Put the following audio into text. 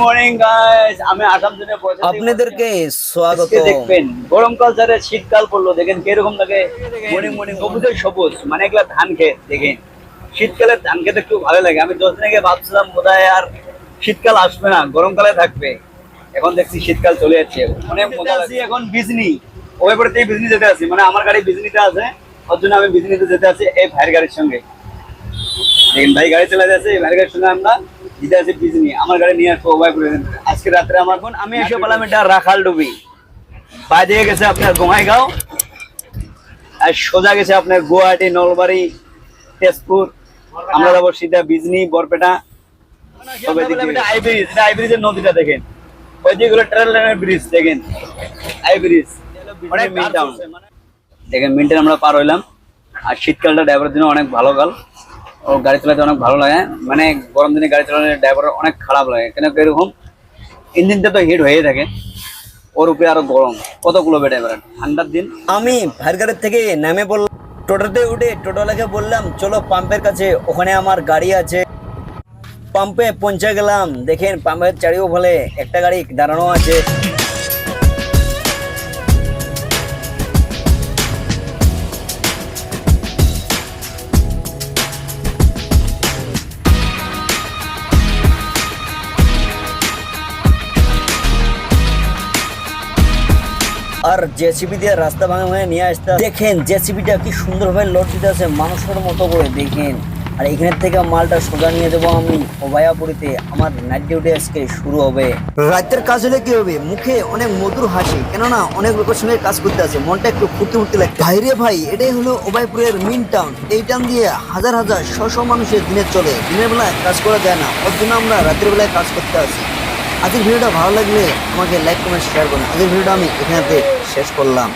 Morning guys আমি আসাম থেকে আপনাদেরকে স্বাগত। দেখবেন গরমকাল ছাড়া শীতকাল পড়ল দেখেন কীরকম লাগে। মর্নিং মর্নিং সবুজের সবুজ মানে এগুলা ধান খেত দেখেন। শীতকালে ধান খেতে একটু ভালো লাগে। আমি দশ দিন আগে ভাবছিলাম বোধহয় আর শীতকাল আসবে না গরমকালে থাকবে। এখন দেখছি শীতকাল চলে যাচ্ছে অনেক মজা লাগছে। এখন বিজনি। ওই পরে বিজনি যেতে আছি মানে আমার গাড়ি বিজনিতে আছে ওর জন্য আমি বিজনিতে যেতে আছি এই ভাইয়ের গাড়ির সঙ্গে। দেখেন ভাই গাড়ি চালা যাচ্ছে এই ভাইয়ের গাড়ির সঙ্গে আমরা আছি বিজনি আমার গাড়ি নিয়ে আসব ওভাই করে আজকে রাত্রে আমার বোন আমি এসে পেলাম এটা রাখাল ডুবি। বাইরে গেছে আপনার আর সোজা গেছে আপনার গুয়াহাটি নলবাড়ি তেজপুর। আমরা যাব সিধা বিজনি বরপেটা। সবাই আই ব্রিজ আই ব্রিজের নদীটা দেখেন। ওই যেগুলো ট্রেন লাইনের ব্রিজ দেখেন। আই ব্রিজ অনেক টাউন দেখেন মিন্টেন আমরা পার হইলাম। আর শীতকালটা ড্রাইভারের জন্য অনেক ভালো কাল। ও গাড়ি চালাতে অনেক ভালো লাগে। মানে গরম দিনে গাড়ি চালালে ড্রাইভারের অনেক খারাপ লাগে। কেন এরকম? ইঞ্জিনটা তো হিট হয়ে থাকে। ওর উপরে আরও গরম। কতগুলো ড্রাইভার ঠান্ডার দিন। আমি ভাইয়ের থেকে নেমে বললাম টোটোতে উঠে টোটোলাকে বললাম, চলো পাম্পের কাছে, ওখানে আমার গাড়ি আছে। পাম্পে পৌঁছে গেলাম। দেখেন, পাম্পের চারিও ফলে একটা গাড়ি দাঁড়ানো আছে। আর জেসিবি দিয়ে রাস্তা ভাঙা ভাঙা নিয়ে আসতে দেখেন, জেসিবিটা কি সুন্দরভাবে লোড দিতে আছে, মানুষের মতো করে। দেখেন, আর এখানের থেকে মালটা সোজা নিয়ে দেবো আমি অভয়াপুরীতে। আমার নাইট ডিউটি আজকে শুরু হবে। রাতের কাজ হলে কি হবে? মুখে অনেক মধুর হাসি, কেননা অনেক লোকের সঙ্গে কাজ করতে আছে, মনটা একটু ফুর্তি ফুর্তি লাগছে। ভাইরে ভাই, এটাই হলো অভয়পুরের মিন টাউন এই টাউন দিয়ে হাজার হাজার, শশ মানুষের দিনে চলে। দিনের বেলায় কাজ করা যায় না ওর জন্য আমরা রাতের বেলায় কাজ করতে আসি। আজকের ভিডিওটা ভালো লাগলে আমাকে লাইক কমেন্ট শেয়ার করুন। আজকের ভিডিওটা আমি এখানেতে শেষ করলাম।